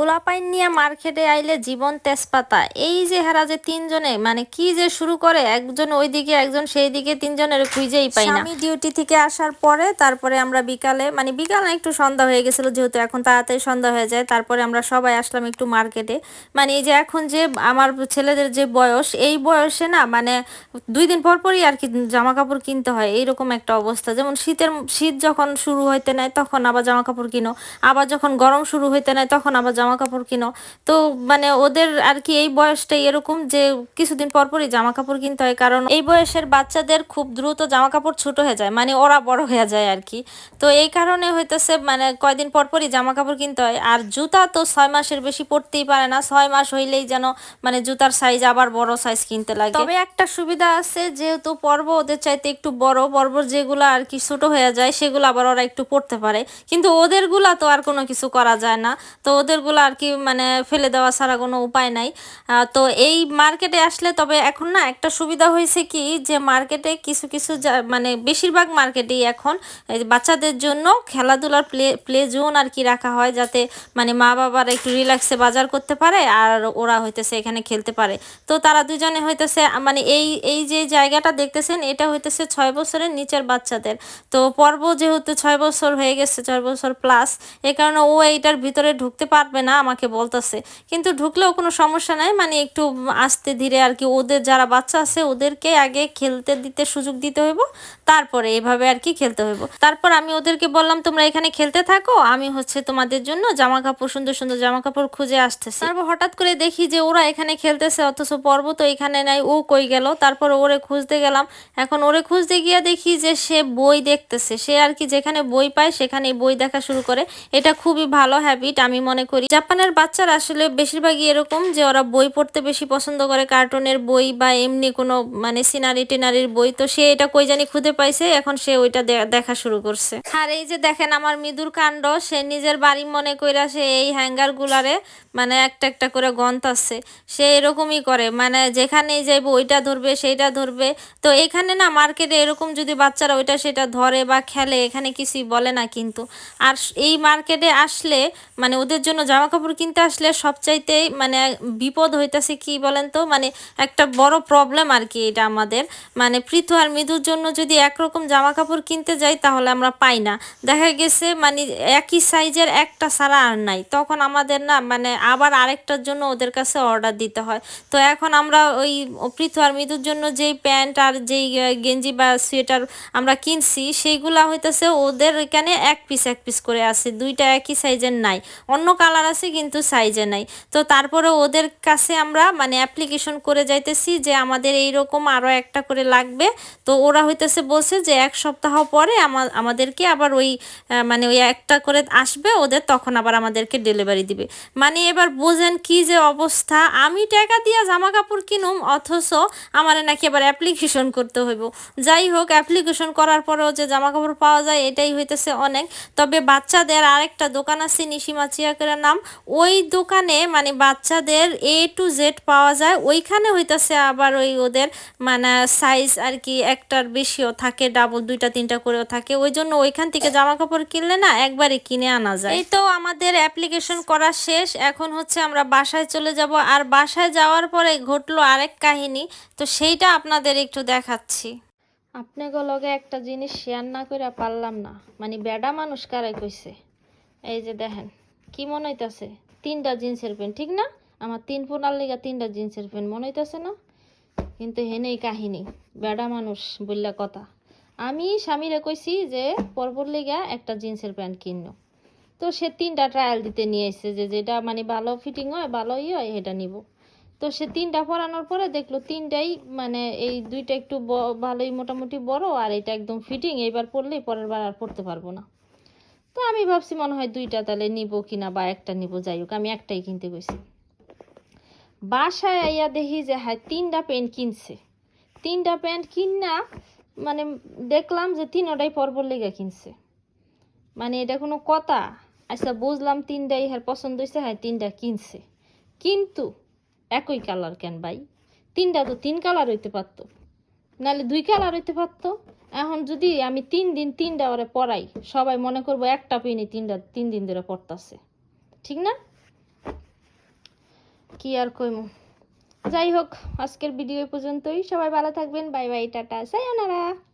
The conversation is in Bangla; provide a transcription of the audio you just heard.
পোলাপাইন নিয়ে মার্কেটে আইলে জীবন তেজপাতা। এই যে হারা যে তিনজনে মানে কি যে শুরু করে, একজন ওইদিকে, একজন সেই দিকে তিনজনের খুঁজেই পাই না। আমি ডিউটি থেকে আসার পরে, তারপরে আমরা বিকালে মানে বিকালে একটু সন্ধ্যা হয়ে গেছিল, যেহেতু এখন তাড়াতাড়ি সন্ধ্যা হয়ে যায়, তারপরে আমরা সবাই আসলাম একটু মার্কেটে। মানে এই যে এখন যে আমার ছেলেদের যে বয়স, এই বয়সে না মানে দুই দিন পর পরই আর কি জামা কাপড় কিনতে হয়, এইরকম একটা অবস্থা। যেমন শীতের, শীত যখন শুরু হইতে নেয়, তখন আবার জামা কাপড় কিনো, আবার যখন গরম শুরু হইতে নেয়, তখন আবার জামা কাপড় কিনো। তো মানে ওদের আর কি এই বয়সটাই এরকম যে কিছুদিন পর পরই জামা কাপড় কিনতে হয়। কারণ এই বয়সের বাচ্চাদের খুব দ্রুত জামা কাপড় ছোট হয়ে যায়। মানে ওরা বড় হয়ে যায় আর কি তো এই কারণে হইতেছে মানে কয়দিন পর পরই জামা কাপড় কিনতে হয়। আর জুতা তো ছয় মাসের বেশি পরতেই পারে না। ছয় মাস হইলেই যেন মানে জুতার সাইজ আবার বড় সাইজ কিনতে লাগে। তবে একটা সুবিধা আছে, যেহেতু পর্ব ওদের চাইতে একটু বড়, পর্ব যেগুলো আর কি ছোট হয়ে যায়, সেগুলো আবার ওরা একটু পড়তে পারে। কিন্তু ওদেরগুলা তো আর কোনো কিছু করা যায় না। তো ওদেরগুলো আর কি মানে ফেলে দেওয়া ছাড়া কোনো উপায় নাই। তো এই মার্কেটে আসলে তবে এখন না একটা সুবিধা হয়েছে কি যে মার্কেটে কিছু কিছু মানে বেশিরভাগ মার্কেটেই এখন বাচ্চাদের জন্য খেলাধুলার প্লে প্লে জোন আর কি রাখা হয় যাতে মানে মা বাবারা একটু রিল্যাক্সে বাজার করতে পারে আর ওরা হইতেছে এখানে খেলতে পারে। তো তারা দুজনে হইতেছে মানে এই এই যে জায়গাটা দেখতেছেন এটা হইতেছে ছয় বছরের নিচের বাচ্চাদের। তো পর্ব যেহেতু ছয় বছর হয়ে গেছে, ছয় বছর প্লাস এই কারণে ও এইটার ভিতরে ঢুকতে পারবে না, আমাকে বলতেছে। কিন্তু ঢুকলেও কোনো সমস্যা নাই মানে একটু আস্তে ধীরে আর কি ওদের যারা বাচ্চা আছে, ওদেরকে আগে খেলতে দিতে সুযোগ দিতে হইব, তারপরে এভাবে আর কি খেলতে হইব। তারপর আমি ওদেরকে বললাম, তোমরা এখানে খেলতে থাকো, আমি হচ্ছে তোমাদের জন্য জামা কাপড় সুন্দর সুন্দর জামা কাপড় খুঁজে আসতেছি। তারপর হঠাৎ করে দেখি যে ওরা এখানে খেলতেছে, অথচ পর্ব তো এখানে নাই, ও কই গেল? তারপর ওরে খুঁজতে গেলাম। এখন ওরে খুঁজতে গিয়ে দেখি যে সে বই দেখতেছে। সে আর কি যেখানে বই পায়, সেখানে বই দেখা শুরু করে। এটা খুবই ভালো হ্যাবিট আমি মনে করি। জাপানের বাচ্চারা আসলে বেশিরভাগই এরকম যে ওরা বই পড়তে বেশি পছন্দ করে, কার্টুনের বই বা এমনি কোনো মানে সিনারি টিনারির বই। তো সে এটা কই জানি খুঁজে পাইছে, এখন সে ওইটা দেখা শুরু করছে। আর এই যে দেখেন আমার মৃদুর কাণ্ড, সে নিজের বাড়ি মনে কইরা সে এই হ্যাঙ্গার গুলারে মানে একটা একটা করে গন্তাছে সে এরকমই করে মানে যেখানেই যাইব ওইটা ধরবে, সেইটা ধরবে। তো এখানে না মার্কেটে এরকম যদি বাচ্চারা ওইটা সেটা ধরে বা খেলে, এখানে কিছুই বলে না কিন্তু। আর এই মার্কেটে আসলে মানে ওদের জন্য জামা কাপড় কিনতে আসলে সবচাইতে মানে বিপদ হইতাছে কি বলেন তো? মানে একটা বড় প্রবলেম আর কি এটা আমাদের। মানে পৃথু আর মৃদুর জন্য যদি একরকম জামা কাপড় কিনতে যাই তাহলে আমরা পাই না। দেখা গেছে মানে একই সাইজের একটা ছাড়া আর নাই। তখন আমাদের না মানে আবার আরেকটার জন্য ওদের কাছে অর্ডার দিতে হয়। তো এখন আমরা ওই পৃথু আর মৃদুর জন্য যেই প্যান্ট আর যেই গেঞ্জি বা সোয়েটার আমরা কিনছি, সেইগুলা হইতেছে ওদের এখানে এক পিস এক পিস করে আছে। দুইটা একই সাইজের নাই। অন্য কালার আছে কিন্তু সাইজে নাই। তো তারপরে ওদের কাছে আমরা মানে অ্যাপ্লিকেশন করে যাইতেছি যে আমাদের এই রকম আরও একটা করে লাগবে। তো ওরা হইতেছে বলছে যে এক সপ্তাহ পরে আমা- আমাদেরকে আবার ওই মানে ওই একটা করে আসবে, ওদের তখন আবার আমাদেরকে ডেলিভারি দিবে। মানে এবার বোঝেন কি যে অবস্থা, আমি টাকা দিয়ে জামা কাপড় কিনুম, অথচ আমার নাকি আবার অ্যাপ্লিকেশন করতে হইব। যাই হোক অ্যাপ্লিকেশন করার পরেও যে জামা কাপড় পাওয়া যায়, এটাই হইতেছে অনেক। তবে বাচ্চাদের আরেকটা দোকান আছে নিশিমা চিয়াকের নাম। ওই দোকানে মানে বাচ্চাদের এ টু জেড পাওয়া যায়। ওইখানে হইতেছে আবার ওই ওদের মানে সাইজ আর কি একটার বেশিও থাকে ডাবল দুইটা, তিনটা করেও থাকে। ওই জন্য ওইখান থেকে জামা কাপড় কিনলে না একবারে কিনে আনা যায়। এই তো আমাদের অ্যাপ্লিকেশন করা শেষ। এখন হচ্ছে আমরা বাসায় চলে যাব। আর বাসায় যাওয়ার পরে ঘটলো আরেক কাহিনী। তো সেইটা আপনাদের একটু দেখাচ্ছি। আপনাকে লগে একটা জিনিস শেয়ার না করে পারলাম না। মানে বেডা মানুষ কারাই কইছে? এই যে দেখেন। কি মনে হইতাছে তিনটা জিন্সের প্যান্ট, ঠিক না? আমার তিন ফোনার লেগা তিনটা জিন্সের প্যান্ট মনে হইতাছে না। কিন্তু হেনেই কাহিনী, বেডা মানুষ বললা কথা। আমি স্বামীরে কইছি যে, পরপর লেগা একটা জিন্সের প্যান্ট কিনো তো সে তিনটা ট্রায়াল দিতে নিয়ে এসেছে যে, যেটা মানে ভালো ফিটিং হয়, ভালো ই হয় এটা নিব। তো সে তিনটা পরানোর পরে দেখল তিনটাই মানে এই দুইটা একটু ভালোই মোটামুটি বড় আর এটা একদম ফিটিং এইবার পরলেই পরের বার আর পরতে পারব না। তো আমি ভাবছি মনে হয় দুইটা তাহলে নিব কিনা বা একটা নিব, যাই হোক, আমি একটাই কিনতে গেছি বাসায় আইয়া দেখি যে হ্যাঁ তিনটা প্যান্ট কিনছে। তিনটা প্যান্ট কিনা মানে দেখলাম যে তিনটাই পরপর লেগে কিনছে। মানে এটা কোনো কথা? আচ্ছা বুঝলাম তিনটাই হ্যাঁ পছন্দ হয়েছে হ্যাঁ তিনটা কিনছে। কিন্তু একই কালার কেন ভাই? তিনটা তো তিন কালার হইতে পারতো। নাহলে দুই কালার হইতে পারতো। এখন যদি আমি তিন দিন তিনটা ওরে পড়াই, সবাই মনে করব একটা পেনি তিনটা, তিন দিন ধরে পড়তাছে। ঠিক না? কি আর কইমু? যাই হোক, আজকের ভিডিও পর্যন্তই। সবাই ভালো থাকবেন। বাই বাই, টাটা। সায়োনারা!